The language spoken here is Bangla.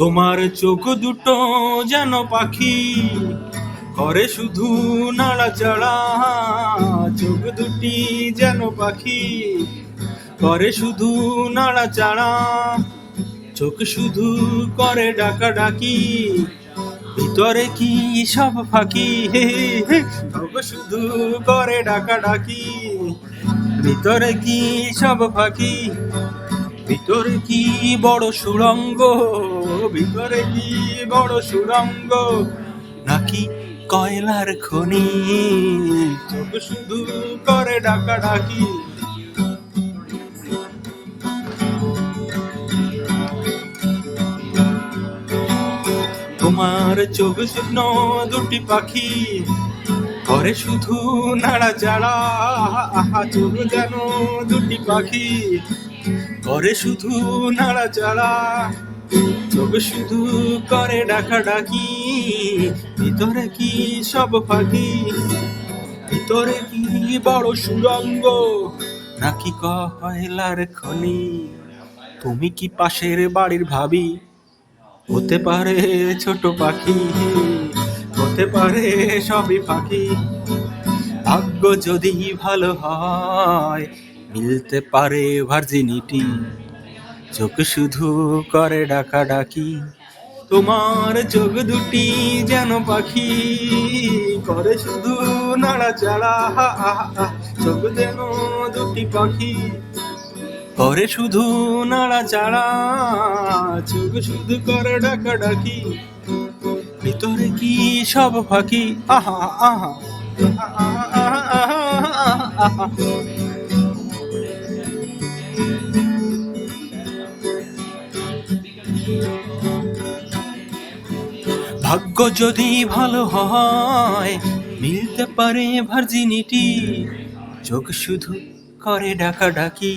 তোমার চোখ দুটো যেন পাখি করে শুধু নাড়াচাড়া। চোখ দুটি যেন পাখি করে শুধু নাড়াচাড়া। চোখ শুধু করে ডাকা ডাকি ভিতরে কি সব ফাঁকি? চোখ শুধু করে ডাকা ডাকি ভিতরে কি সব ফাঁকি? ভিতরে কি বড় সুরঙ্গ? ভিতরে কি বড় সুরঙ্গ? নাকি কয়লার খনি? চোখ শুধু করে ডাকা ডাকি। তোমার চোখ শুকনো দুটি পাখি। করে শুধু নাড়াচাড়া। আহা, চোখ যেন দুটি পাখি। করে শুধু নাড়াচাড়া চোখ শুধু করে ডাকা ডাকি ভিতরে কি সব ফাঁকি? ভিতরে কি বড় সুরঙ্গ নাকি কয়লার খনি? তুমি কি পাশের বাড়ির ভাবি? হতে পারে ছোট পাখি, হতে পারে সবই পাখি ভাগ্য যদি ভালো হয় মিলতে পারে ভার্জিনিটি চোখ শুধু করে ডাকা ডাকি তোমার চোখ দুটি যেন পাখি। করে শুধু নাড়াচাড়া। চোখ যেন দুটি পাখি। করে শুধু নাড়াচাড়া চোখ শুধু করে ডাকা ডাকি ভিতরে কি সব ফাঁকি? আহা আহা আহা, আহা, আহা, আহা। ভাগ্য যদি ভালো হয় মিলতে পারে ভার্জিনিটি। চোখ শুধু করে ডাকা ডাকি